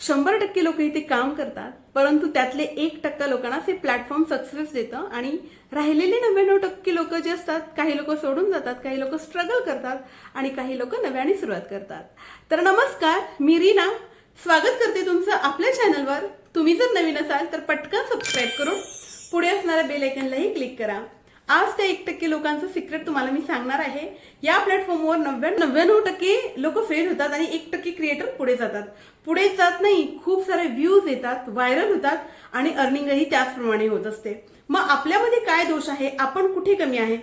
शंभर टक्के लोक इथे काम करतात परंतु त्यातले एक टक्का लोकांना ते प्लॅटफॉर्म सक्सेस देतं आणि राहिलेले नव्याण्णव टक्के लोक जे असतात काही लोक सोडून जातात काही लोक स्ट्रगल करतात आणि काही लोक नव्याने सुरुवात करतात. तर नमस्कार मी रीना. स्वागत करते तुमचं आपल्या चॅनलवर तुम्ही जर नवीन असाल तर पटकन सबस्क्राईब करून पुढे असणाऱ्या बेल आयकनलाही क्लिक करा. आज त्या एक टक्के लोकांचं सिक्रेट तुम्हाला मी सांगणार आहे. या प्लॅटफॉर्मवर नव्याण्णव नव्याण्णव टक्के लोक फेल होतात आणि एक टक्के क्रिएटर पुढे जातात. पुढे जात नाही खूप सारे व्ह्यूज येतात व्हायरल होतात आणि अर्निंगही त्याचप्रमाणे होत असते. मग आपल्यामध्ये काय दोष आहे? आपण कुठे कमी आहे?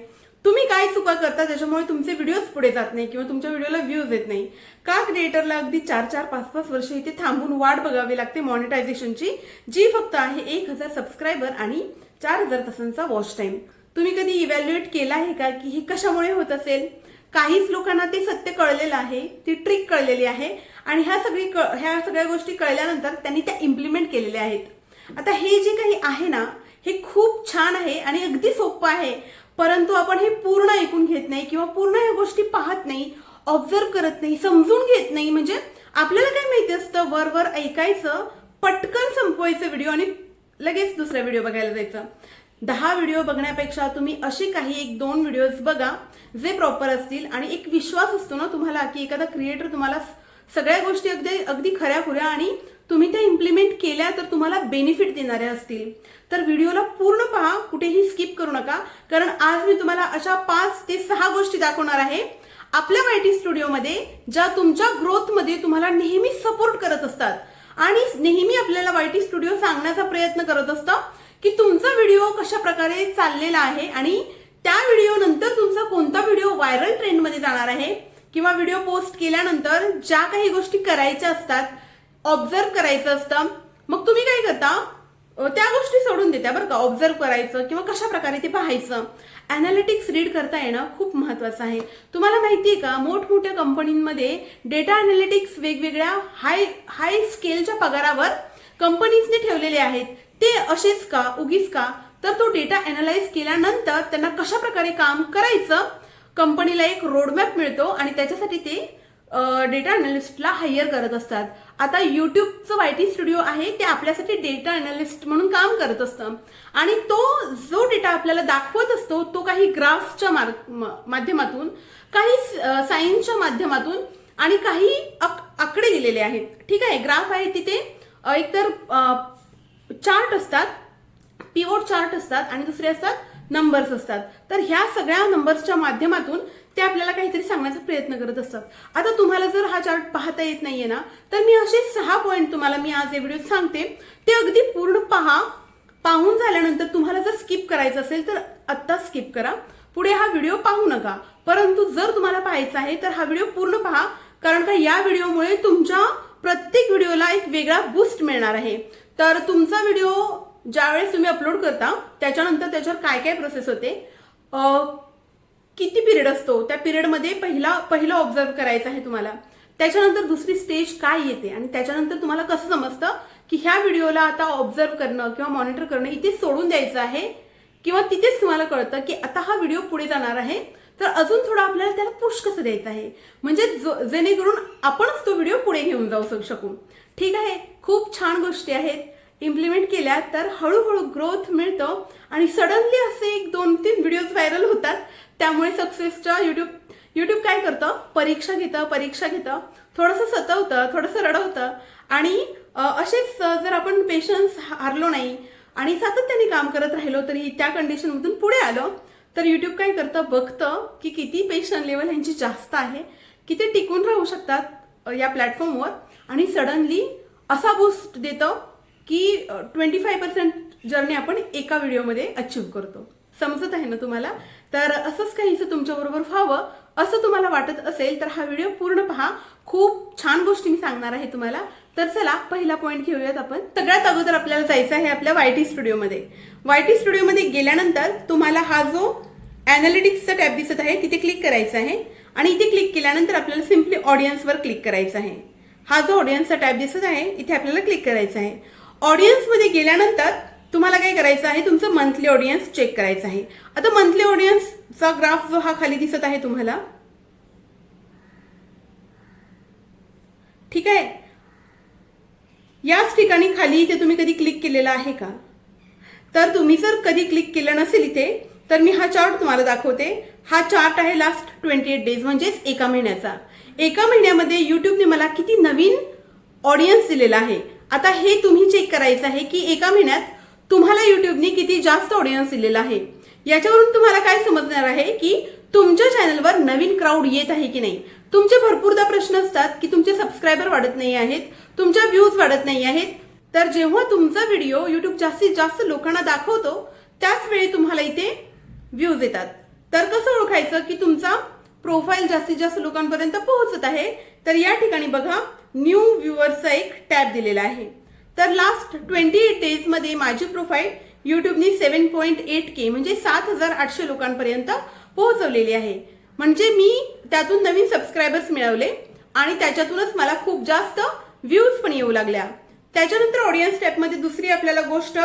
तुम्ही काय चुका करता त्याच्यामुळे तुमचे व्हिडिओज पुढे जात नाही किंवा तुमच्या व्हिडिओला व्ह्यूज येत नाही? का क्रिएटरला अगदी चार चार पाच पाच वर्ष इथे थांबून वाट बघावी लागते मॉनिटायझेशनची जी फक्त आहे एक हजार सबस्क्रायबर आणि चार हजार तासांचा वॉच टाइम तुम्ही कधी इव्हॅल्युएट केला आहे का की हे कशामुळे होत असेल? काहीच लोकांना ते सत्य कळलेलं आहे ती ट्रिक कळलेली आहे आणि ह्या सगळी क- ह्या सगळ्या गोष्टी कळल्यानंतर त्यांनी त्या इम्प्लिमेंट केलेल्या आहेत. आता हे जे काही आहे ना हे खूप छान आहे आणि अगदी सोपं आहे. परंतु आपण हे पूर्ण ऐकून घेत नाही किंवा पूर्ण ह्या गोष्टी पाहत नाही ऑब्झर्व करत नाही समजून घेत नाही. म्हणजे आपल्याला काय माहिती असतं? वर वर ऐकायचं पटकन संपवायचं व्हिडिओ आणि लगेच दुसरा व्हिडिओ बघायला जायचं. दहा व्हिडिओ बघण्यापेक्षा तुम्ही असे काही एक दोन व्हिडिओज बघा जे प्रॉपर असतील. आणि एक विश्वास असतो ना तुम्हाला की एखादा क्रिएटर तुम्हाला सगळ्या गोष्टी अगदी अगदी खऱ्या खुऱ्या आणि तुम्ही त्या इम्प्लिमेंट केल्या तर तुम्हाला बेनिफिट देणाऱ्या असतील. तर व्हिडिओला पूर्ण पहा कुठेही स्किप करू नका. कारण आज मी तुम्हाला अशा पाच ते सहा गोष्टी दाखवणार आहे. आपल्या वायटी स्टुडिओमध्ये ज्या तुमच्या ग्रोथमध्ये तुम्हाला नेहमी सपोर्ट करत असतात. आणि नेहमी आपल्याला वायटी स्टुडिओ सांगण्याचा प्रयत्न करत असतं. की तुमचा व्हिडिओ कशा प्रकारे चाललेला आहे आणि त्या व्हिडिओ नंतर तुमचा कोणता व्हिडिओ व्हायरल ट्रेंडमध्ये जाणार आहे किंवा व्हिडिओ पोस्ट केल्यानंतर ज्या काही गोष्टी करायच्या असतात ऑब्झर्व करायचं असतं मग तुम्ही काय करता? त्या गोष्टी सोडून देत्या बरं का ऑब्झर्व करायचं किंवा कशा प्रकारे ते पाहायचं. अनालिटिक्स रीड करता येणं खूप महत्वाचं आहे. तुम्हाला माहिती आहे का मोठमोठ्या कंपनींमध्ये डेटा अनालिटिक्स वेगवेगळ्या हाय हाय स्केलच्या पगारावर कंपनीजने ठेवलेले आहेत. ते असेच का? उगीच का? तर तो डेटा अनालाइज केल्यानंतर त्यांना कशा प्रकारे काम करायचं? कंपनीला एक रोडमॅप मिळतो आणि त्याच्यासाठी ते डेटा अनालिस्टला हायर करत असतात. आता युट्यूबचं वाय टी स्टुडिओ आहे ते आपल्यासाठी डेटा अनालिस्ट म्हणून काम करत असतं. आणि तो जो डेटा आपल्याला दाखवत असतो तो काही ग्राफच्या मार- माध्यमातून काही सायन्सच्या माध्यमातून आणि काही आक- आकडे दिलेले आहेत. ठीक आहे ग्राफ आहे तिथे. एकतर चार्ट असतात पिवोट चार्ट असतात आणि दुसरे असतात नंबर्स असतात. तर ह्या सगळ्या नंबर्सच्या माध्यमातून ते आपल्याला काहीतरी सांगण्याचा प्रयत्न करत असतात. आता तुम्हाला जर हा चार्ट पाहता येत नाहीये ना तर मी असे सहा पॉईंट तुम्हाला मी आज या व्हिडिओत सांगते. ते अगदी पूर्ण पहा. पाहून झाल्यानंतर तुम्हाला जर स्किप करायचं असेल तर आत्ता स्किप करा. पुढे हा व्हिडिओ पाहू नका. परंतु जर तुम्हाला पाहायचा आहे तर हा व्हिडिओ पूर्ण पहा. कारण का या व्हिडिओमुळे तुमच्या प्रत्येक व्हिडिओला एक वेगळा बूस्ट मिळणार आहे. तर तुमचा व्हिडिओ ज्यावेळेस तुम्ही अपलोड करता त्याच्यानंतर त्याच्यावर काय काय प्रोसेस होते? किती पिरियड असतो? त्या पिरियडमध्ये पहिला पहिलं ऑब्झर्व करायचं आहे तुम्हाला. त्याच्यानंतर दुसरी स्टेज काय येते? आणि त्याच्यानंतर तुम्हाला कसं समजतं की ह्या व्हिडिओला आता ऑब्झर्व करणं किंवा मॉनिटर करणं इथे सोडून द्यायचं आहे? किंवा तिथेच तुम्हाला कळतं की आता हा व्हिडिओ पुढे जाणार आहे? तर अजून थोडं आपल्याला त्याला पुश कसं द्यायचं आहे? म्हणजे जो- जेणेकरून आपणच तो व्हिडिओ पुढे घेऊन जाऊ शकू. ठीक आहे? खूप छान गोष्टी आहेत. इम्प्लिमेंट केल्या तर हळूहळू ग्रोथ मिळतं. आणि सडनली असे एक दोन तीन व्हिडिओज व्हायरल होतात. त्यामुळे सक्सेसच्या युट्यूब युट्यूब काय करतं? परीक्षा घेतं परीक्षा घेतं. थोडंसं सतवतं थोडंसं रडवतं. आणि असेच जर आपण पेशन्स हारलो नाही आणि सातत्याने काम करत राहिलो तरी त्या कंडिशनमधून पुढे आलो तर युट्यूब काय करतं? बघतं की किती पेशंट लेवल ह्यांची जास्त आहे की ते टिकून राहू शकतात या प्लॅटफॉर्मवर आणि सडनली असा बूस्ट देतं की ट्वेंटी फाय पर्सेंट जर्नी आपण एका व्हिडिओमध्ये अचीव करतो. समजत आहे ना तुम्हाला? तर असंच काहीचं तुमच्याबरोबर व्हावं असं तुम्हाला वाटत असेल तर हा व्हिडिओ पूर्ण पहा. खूप छान गोष्टी मी सांगणार आहे तुम्हाला. तर चला पहिला पॉईंट घेऊयात आपण. सगळ्यात अगोदर आपल्याला जायचं आहे आपल्या वाय टी स्टुडिओमध्ये वाय टी स्टुडिओमध्ये गेल्यानंतर तुम्हाला हा जो ॲनालिटिक्सचा टॅब दिसत आहे तिथे क्लिक करायचं आहे. आणि इथे क्लिक केल्यानंतर आपल्याला सिम्पली ऑडियन्सवर क्लिक करायचं आहे. हा जो ऑडियन्सचा टॅब दिसत आहे इथे आपल्याला क्लिक करायचं आहे. ऑडियन्समध्ये गेल्यानंतर तुम्हाला काय करायचं आहे तुमचं मंथली ऑडियन्स चेक करायचं आहे. आता मंथली ऑडियन्सचा ग्राफ जो हा खाली दिसत आहे तुम्हाला. ठीक आहे? याच ठिकाणी खाली इथे तुम्ही कधी क्लिक केलेला आहे का? तर तुम्ही जर कधी क्लिक केलं नसेल इथे तर मी हा चार्ट तुम्हाला दाखवते. हा चार्ट आहे लास्ट ट्वेंटी एट डेज म्हणजेच एका महिन्याचा. एका महिन्यामध्ये युट्यूबने मला किती नवीन ऑडियन्स दिलेला आहे? आता हे तुम्ही चेक करायचं आहे की एका महिन्यात तुम्हाला युट्यूबने किती जास्त ऑडियन्स दिलेला आहे? याच्यावरून तुम्हाला काय समजणार आहे की तुमच्या चॅनलवर नवीन क्राऊड येत आहे की नाही? तुमचे भरपूरदा प्रश्न असतात की तुमचे सबस्क्रायबर वाढत नाही आहेत तुमच्या व्ह्यूज वाढत नाही आहेत. तर जेव्हा तुमचा व्हिडिओ युट्यूब जास्तीत जास्त लोकांना दाखवतो त्याच वेळी तुम्हाला इथे व्ह्यूज येतात. तर कसं ओळखायचं की तुमचा प्रोफाईल जास्तीत जास्त लोकांपर्यंत पोहोचत आहे? तर या ठिकाणी बघा न्यू व्ह्युअरचा एक टॅब दिलेला आहे. तर लास्ट ट्वेंटी एट डेजमध्ये माझी प्रोफाईल युट्यूबने सेवन पॉईंट एट के म्हणजे सात हजार आठशे लोकांपर्यंत पोहोचवलेली आहे. म्हणजे मी त्यातून नवीन सबस्क्रायबर्स मिळवले आणि त्याच्यातूनच मला खूप जास्त व्ह्यूज पण येऊ लागल्या. त्याच्यानंतर ऑडियन्स टॅबमध्ये दुसरी आपल्याला गोष्ट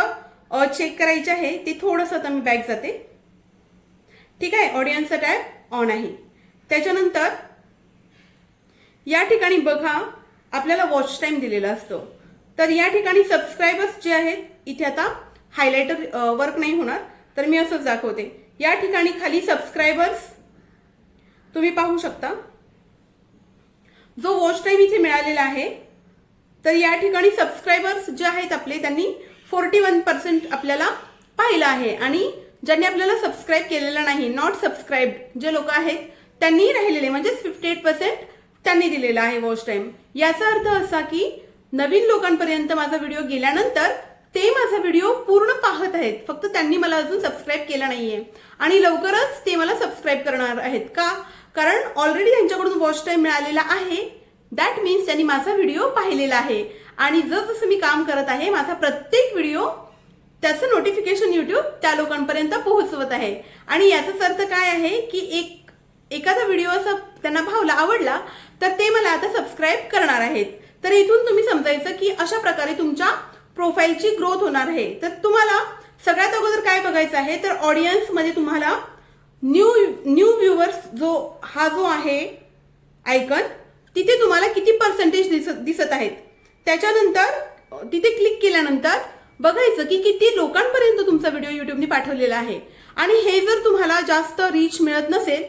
चेक करायची आहे. ते थोडंसं आता मी बॅक जाते. ठीक आहे? ऑडियन्सचा टॅब ऑन आहे. त्याच्यानंतर या ठिकाणी बघा आपल्याला वॉच टाईम दिलेला असतो. तर या ठिकाणी सबस्क्रायबर्स जे आहेत इथे आता हायलायटर वर्क नाही होणार तर मी असंच दाखवते. या ठिकाणी खाली सबस्क्रायबर्स तुम्ही पाहू शकता. जो वॉच टाईम इथे मिळालेला आहे तर या ठिकाणी सबस्क्रायबर्स जे आहेत आपले त्यांनी फोर्टी वन पर्सेंट आपल्याला पाहिलं आहे. आणि ज्यांनी आपल्याला सबस्क्राईब केलेलं नाही नॉट सबस्क्राईब जे लोक आहेत त्यांनी राहिलेले म्हणजे फिफ्टी एट पर्सेंट त्यांनी दिलेला आहे वॉच टाइम याचा अर्थ असा की नवीन लोकांपर्यंत माझा व्हिडिओ गेल्यानंतर ते माझा व्हिडिओ पूर्ण पाहत आहेत. फक्त त्यांनी मला अजून सबस्क्राईब केला नाहीये. आणि लवकरच ते मला सबस्क्राईब करणार आहेत. का? कारण ऑलरेडी त्यांच्याकडून वॉच टाइम मिळालेला आहे. दॅट मीन्स त्यांनी माझा व्हिडिओ पाहिलेला आहे. आणि जसजसं मी काम करत आहे माझा प्रत्येक व्हिडिओ त्याचं नोटिफिकेशन युट्यूब त्या लोकांपर्यंत पोहोचवत आहे. आणि याचाच अर्थ काय आहे की एक एखादा व्हिडिओ असा त्यांना भावला आवडला तर ते मला आता सबस्क्राईब करणार आहेत. तर इथून तुम्ही समजायचं की अशा प्रकारे तुमच्या प्रोफाईलची ग्रोथ होणार आहे. तर तुम्हाला सगळ्यात अगोदर काय बघायचं आहे तर ऑडियन्समध्ये तुम्हाला न्यू न्यू व्ह्युअर्स जो हा जो आहे आयकन तिथे तुम्हाला किती पर्सेंटेज दिसत दिसत आहेत. त्याच्यानंतर तिथे क्लिक केल्यानंतर बघायचं की किती लोकांपर्यंत तुमचा व्हिडिओ युट्यूबने पाठवलेला आहे. आणि हे जर तुम्हाला जास्त रीच मिळत नसेल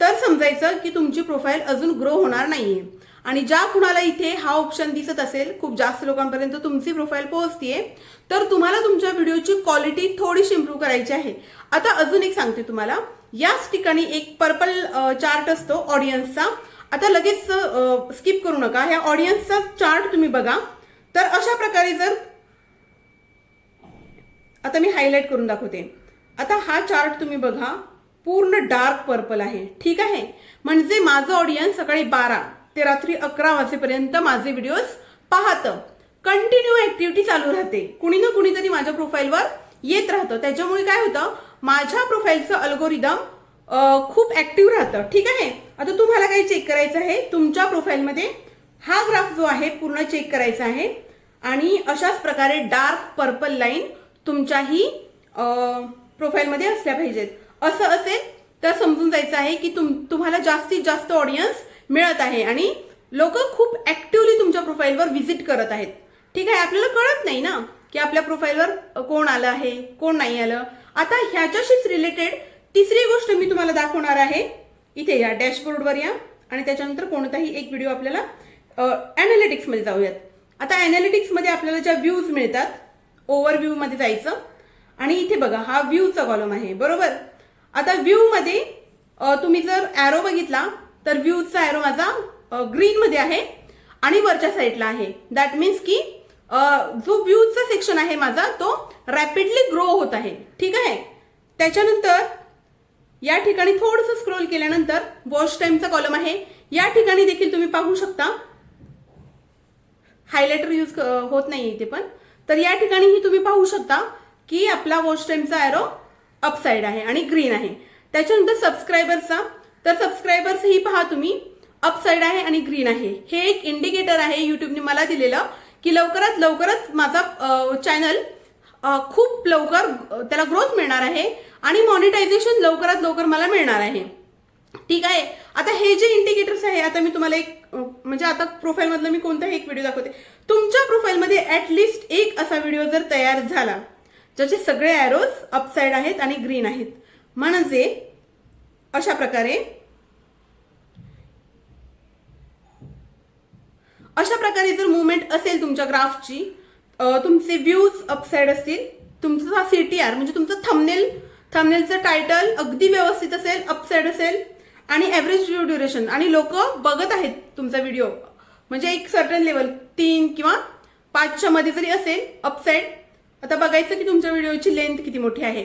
तर समजायचं की तुमची प्रोफाईल अजून ग्रो होणार नाहीये. आणि ज्या कुणाला इथे हा ऑप्शन दिसत असेल खूप जास्त लोकांपर्यंत तुमची प्रोफाईल पोहोचतीये तर तुम्हाला तुमच्या व्हिडिओची क्वालिटी थोडीशी इम्प्रूव्ह करायची आहे. आता अजून एक सांगते तुम्हाला. याच ठिकाणी एक पर्पल चार्ट असतो ऑडियन्सचा आता लगेच स्किप करू नका. ह्या ऑडियन्सचा चार्ट तुम्ही बघा. तर अशा प्रकारे जर आता मी हायलाईट करून दाखवते. आता हा चार्ट तुम्ही बघा. पूर्ण डार्क पर्पल आहे. ठीक आहे? म्हणजे माझं ऑडियन्स सकाळी बारा ते रात्री अकरा वाजेपर्यंत माझे व्हिडिओज पाहतं. कंटिन्यू ऍक्टिव्हिटी चालू राहते. कुणी ना कुणीतरी माझ्या प्रोफाईलवर येत राहतं. त्याच्यामुळे काय होतं? माझ्या प्रोफाईलचं अल्गोरिदम खूप ऍक्टिव्ह राहतं. ठीक आहे? आता तुम्हाला काही चेक करायचं आहे. तुमच्या प्रोफाईलमध्ये हा ग्राफ जो आहे पूर्ण चेक करायचा आहे. आणि अशाच प्रकारे डार्क पर्पल लाईन तुमच्याही प्रोफाईलमध्ये असल्या पाहिजेत. असं असेल तर समजून जायचं आहे की तुम तुम्हाला जास्तीत जास्त ऑडियन्स मिळत आहे आणि लोक खूप ॲक्टिवली तुमच्या प्रोफाईलवर व्हिजिट करत आहेत. ठीक आहे आपल्याला कळत नाही ना की आपल्या प्रोफाईलवर कोण आलं आहे कोण नाही आलं. आता ह्याच्याशीच रिलेटेड तिसरी गोष्ट मी तुम्हाला दाखवणार आहे. इथे या डॅशबोर्डवर या आणि त्याच्यानंतर कोणताही एक व्हिडिओ आपल्याला ॲनालिटिक्समध्ये जाऊयात. आता ॲनालिटिक्समध्ये आपल्याला ज्या व्ह्यूज मिळतात ओव्हरव्ह्यूमध्ये जायचं. आणि इथे बघा हा व्ह्यूचा कॉलम आहे बरोबर? आता व्ह्यूमध्ये तुम्ही जर ॲरो बघितला तर व्ह्यूचा ॲरो माझा ग्रीनमध्ये आहे आणि वरच्या साईडला आहे. दॅट मीन्स की जो व्ह्यूचा सेक्शन आहे माझा तो रॅपिडली ग्रो होत आहे. ठीक आहे? त्याच्यानंतर या ठिकाणी थोडंसं स्क्रोल केल्यानंतर वॉश टाईमचा कॉलम आहे. या ठिकाणी देखील तुम्ही पाहू शकता. हायलायटर यूज होत नाही इथे पण. तर या ठिकाणीही तुम्ही पाहू शकता की आपला वॉच टाइमचा ॲरो अपसाईड आहे आणि ग्रीन आहे. त्याच्यानंतर सबस्क्रायबरचा तर सबस्क्रायबर्स ही पहा तुम्ही अपसाईड आहे आणि ग्रीन आहे. हे एक इंडिकेटर आहे युट्यूबने मला दिलेलं की लवकरात लवकरच माझा चॅनल खूप लवकर त्याला ग्रोथ मिळणार आहे आणि मॉनिटायझेशन लवकरात लवकर मला मिळणार आहे. ठीक आहे. आता हे जे इंडिकेटर्स आहे आता मी तुम्हाला एक म्हणजे आता प्रोफाईलमधलं मी कोणताही एक व्हिडिओ दाखवते. तुमच्या प्रोफाईलमध्ये ॲटलिस्ट एक असा व्हिडिओ जर तयार झाला ज्याचे सगळे ॲरोज अपसाईड आहेत आणि ग्रीन आहेत. म्हणजे अशा प्रकारे अशा प्रकारे जर मुवमेंट असेल तुमच्या ग्राफची तुमचे व्ह्यूज अपसाईड असतील तुमचा सी टी आर म्हणजे तुमचं थमनेल थमनेलचं टायटल अगदी व्यवस्थित असेल अपसाईड असेल आणि ॲव्हरेज व्ह्यू ड्युरेशन आणि लोक बघत आहेत तुमचा व्हिडिओ म्हणजे एक सर्टन लेवल तीन किंवा पाचच्या मध्ये जरी असेल अपसाईड आता बघायचं की तुमच्या व्हिडिओची लेंथ किती मोठी आहे.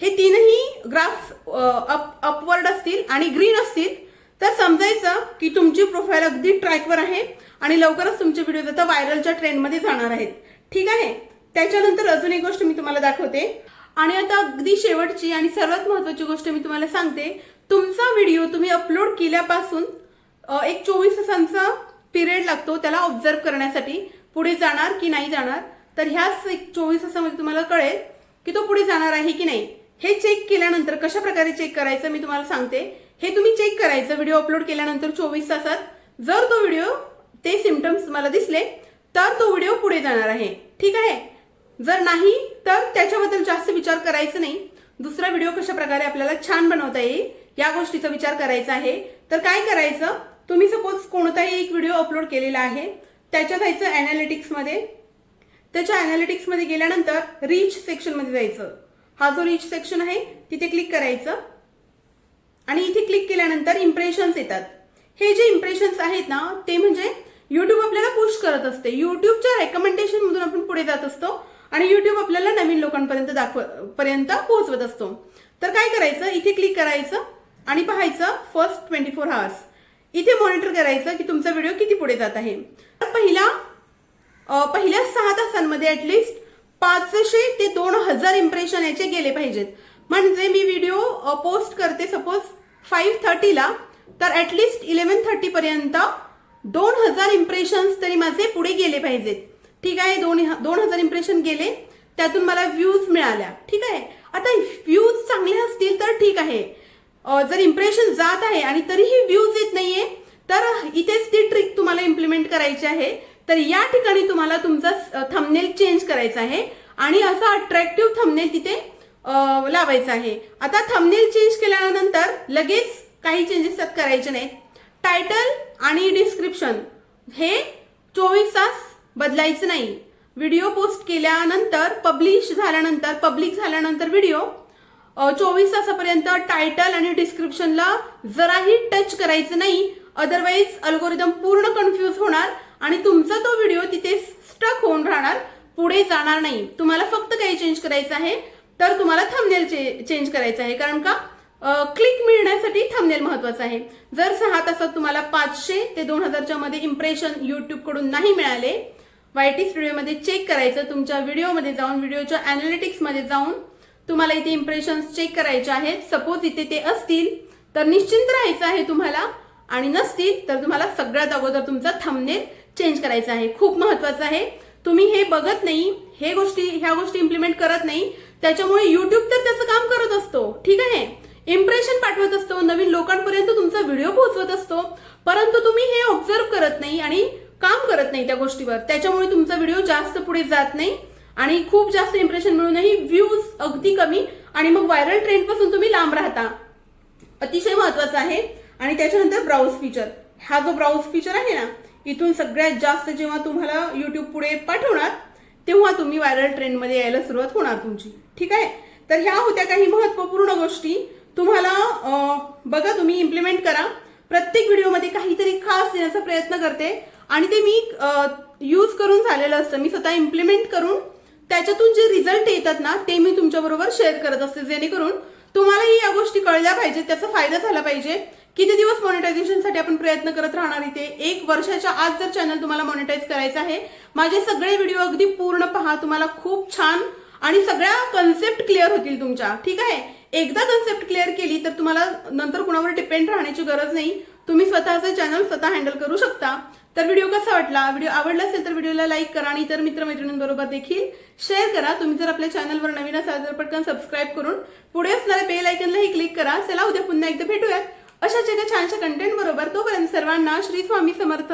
हे तीनही ग्राफ अप अपवर्ड असतील आणि ग्रीन असतील. तर समजायचं की तुमची प्रोफाईल अगदी ट्रॅकवर आहे आणि लवकरच तुमचे व्हिडिओ आता व्हायरलच्या ट्रेंडमध्ये जाणार आहेत. ठीक आहे? त्याच्यानंतर अजून एक गोष्ट मी तुम्हाला दाखवते. आणि आता अगदी शेवटची आणि सर्वात महत्वाची गोष्ट मी तुम्हाला सांगते. तुमचा व्हिडिओ तुम्ही अपलोड केल्यापासून एक चोवीस तासांचा पिरियड लागतो त्याला ऑब्झर्व करण्यासाठी पुढे जाणार की नाही जाणार तर ह्याच एक चोवीस तासामध्ये तुम्हाला कळेल की तो पुढे जाणार आहे की नाही. हे चेक केल्यानंतर कशा प्रकारे चेक करायचं मी तुम्हाला सांगते. हे तुम्ही चेक करायचं व्हिडिओ अपलोड केल्यानंतर चोवीस तासात. जर तो व्हिडिओ ते सिमटम्स तुम्हाला दिसले तर तो व्हिडिओ पुढे जाणार आहे. ठीक आहे? जर नाही तर त्याच्याबद्दल जास्त विचार करायचा नाही. दुसरा व्हिडिओ कशा प्रकारे आपल्याला छान बनवता येईल या गोष्टीचा विचार करायचा आहे. तर काय करायचं? तुम्ही सपोज कोणताही एक व्हिडिओ अपलोड केलेला आहे. त्याच्या जायचं अॅनालिटिक्समध्ये त्याच्या अॅनालिटिक्समध्ये गेल्यानंतर रीच सेक्शनमध्ये जायचं. हा जो रीच सेक्शन आहे तिथे क्लिक करायचं. आणि इथे क्लिक केल्यानंतर इम्प्रेशन्स येतात. हे जे इम्प्रेशन्स आहेत ना ते म्हणजे युट्यूब आपल्याला पुश करत असते. युट्यूबच्या रेकमेंडेशनमधून आपण पुढे जात असतो. आणि युट्यूब आपल्याला नवीन लोकांपर्यंत दाखव पर्यंत पोहोचवत असतो. तर काय करायचं? इथे क्लिक करायचं. आणि पाहायचं फर्स्ट ट्वेंटी फोर आवर्स इथे मॉनिटर करायचं की तुमचा व्हिडिओ किती पुढे जात आहे. तर पहिला पहिल्या सहा तासांमध्ये ऍटलिस्ट पाचशे ते दोन हजार इम्प्रेशन याचे गेले पाहिजेत. म्हणजे मी व्हिडिओ पोस्ट करते सपोज फाईव्ह थर्टीला तर ऍटलिस्ट इलेव्हन थर्टी पर्यंत दोन हजार इम्प्रेशन्स तरी माझे पुढे गेले पाहिजेत. ठीक आहे दोन दोन हजार इम्प्रेशन गेले त्यातून मला व्ह्यूज मिळाल्या. ठीक आहे? आता व्ह्यूज चांगले असतील तर ठीक आहे. जर इम्प्रेशन जात आहे आणि तरीही व्ह्यूज येत नाहीये तर इथेच ती ट्रिक तुम्हाला इम्प्लिमेंट करायची आहे. तर या ठिकाणी तुम्हाला तुमचा थंबनेल चेंज करायचा आहे. आणि असा अट्रॅक्टिव्ह थंबनेल तिथे लावायचा आहे. आता थंबनेल चेंज केल्यानंतर लगेच काही चेंजेस त्यात करायचे नाहीत. टायटल आणि डिस्क्रिप्शन हे चोवीस तास बदलायचं नाही. व्हिडिओ पोस्ट केल्यानंतर पब्लिश झाल्यानंतर पब्लिक झाल्यानंतर व्हिडिओ चोवीस तासापर्यंत टायटल आणि डिस्क्रिप्शनला जराही टच करायचं नाही. अदरवाईज अल्गोरिदम पूर्ण कन्फ्यूज होणार आणि तुमचा तो व्हिडिओ तिथे स्टक होऊन राहणार. पुढे जाणार नाही. तुम्हाला फक्त काही चेंज करायचं आहे तर तुम्हाला थंबनेल चेंज करायचं आहे. कारण का? क्लिक मिळण्यासाठी थंबनेल महत्वाचं आहे. जर सहा तासात तुम्हाला पाचशे ते दोन हजारच्या मध्ये इम्प्रेशन युट्यूबकडून नाही मिळाले वायटी स्टुडिओमध्ये चेक करायचं तुमच्या व्हिडिओमध्ये जाऊन व्हिडिओच्या अॅनालिटिक्समध्ये जाऊन तुम्हाला इथे इम्प्रेशन्स चेक करायचे आहेत. सपोज इथे ते असतील तर निश्चिंत राहायचं आहे तुम्हाला. आणि नसतील तर तुम्हाला सगळ्यात अगोदर तुमचा थंबनेल चेंज करायचा आहे. खूप महत्वाचं आहे. तुम्ही हे बघत नाही हे गोष्टी ह्या गोष्टी इम्प्लिमेंट करत नाही. त्याच्यामुळे युट्यूब तर त्याचं काम करत असतो. ठीक आहे? इम्प्रेशन पाठवत असतो. नवीन लोकांपर्यंत तुमचा व्हिडिओ पोहोचवत असतो. परंतु तुम्ही हे ऑब्झर्व करत नाही आणि काम करत नाही त्या गोष्टीवर. त्याच्यामुळे तुमचा व्हिडिओ जास्त पुढे जात नाही. आणि खूप जास्त इम्प्रेशन मिळूनही व्ह्यूज अगदी कमी. आणि मग व्हायरल ट्रेंडपासून तुम्ही लांब राहता. अतिशय महत्वाचं आहे. आणि त्याच्यानंतर ब्राउज फीचर हा जो ब्राउज फीचर आहे ना इथून सगळ्यात जास्त जेव्हा तुम्हाला युट्यूब पुढे पाठवणार तेव्हा तुम्ही व्हायरल ट्रेंडमध्ये यायला सुरुवात होणार तुमची. ठीक आहे? तर ह्या होत्या काही महत्त्वपूर्ण गोष्टी. तुम्हाला बघा तुम्ही इम्प्लिमेंट करा. प्रत्येक व्हिडिओमध्ये काहीतरी खास देण्याचा प्रयत्न करते. आणि ते मी यूज करून झालेलं असतं. मी स्वतः इम्प्लिमेंट करून त्याच्यातून जे रिझल्ट येतात ना ते मी तुमच्याबरोबर शेअर करत असते. जेणेकरून तुम्हालाही या गोष्टी कळल्या पाहिजे त्याचा फायदा झाला पाहिजे किती दिवस मॉनिटायझेशनसाठी आपण प्रयत्न करत राहणार इथे. एक वर्षाच्या आज जर चॅनल तुम्हाला मॉनिटाईज करायचं आहे माझे सगळे व्हिडिओ अगदी पूर्ण पहा. तुम्हाला खूप छान आणि सगळ्या कन्सेप्ट क्लिअर होतील तुमच्या. ठीक आहे? एकदा कन्सेप्ट क्लिअर केली तर तुम्हाला नंतर कुणावर डिपेंड राहण्याची गरज नाही. तुम्ही स्वतःचं चॅनल स्वतः हँडल करू शकता. तर व्हिडिओ कसा वाटला? व्हिडिओ आवडला असेल तर व्हिडिओला लाईक करा आणि इतर मित्रमैत्रिणींबरोबर देखील शेअर करा. तुम्ही जर आपल्या चॅनलवर नवीन असाल तर पटकन सबस्क्राईब करून पुढे असणाऱ्या बेल आयकनलाही क्लिक करा. चला उद्या पुन्हा एकदा भेटूयात. अशाच एका छानशा कंटेंट बरोबर तोपर्यंत सर्वांना श्री स्वामी समर्थ.